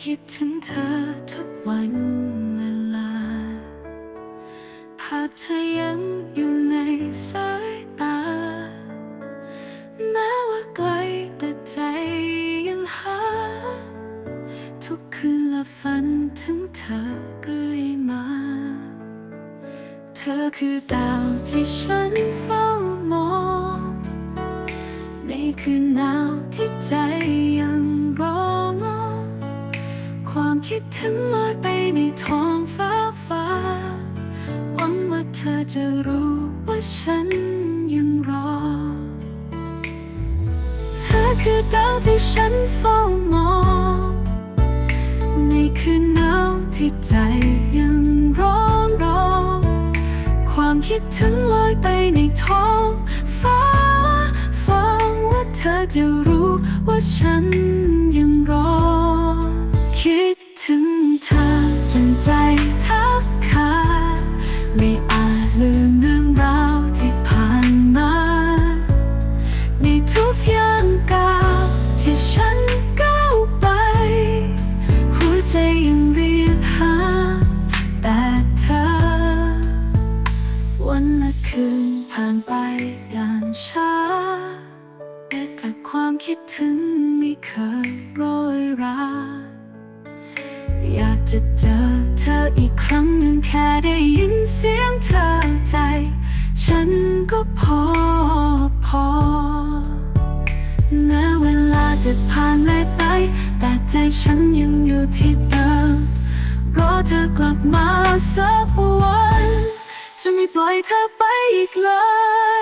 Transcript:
คิดถึงเธอทุกวันเวลา ภาพเธอยังอยู่ในสายตา แม้ว่าไกลแต่ใจยังหา ทุกคืนละฝันถึงเธอเรื่อยมา เธอคือดาวที่ฉันเฝ้ามอง ในคืนหนาวที่ใจยังร้อง คิดถึงลอยไปในท้องฟ้าฟ้า หวังว่าเธอจะรู้ว่าฉันยังรอ เธอคือดาวที่ฉันเฝ้ามอง ในคืนหนาวที่ใจยังร้องร้องความคิดถึงลอยไปในท้องฟ้า ฟังว่าเธอจะรู้ว่าฉัน อย่างช้าแต่ความคิดถึงไม่เคยโรยราอยากจะเจอเธออีกครั้งหนึ่งแค่ได้ยินเสียงเธอใจ ฉันก็พอพอแม้เวลาจะผ่านเลยไป แต่ใจฉันยังอยู่ที่เดิมรอเธอกลับมาสักวัน จะไม่ปล่อยเธอไปอีกเลย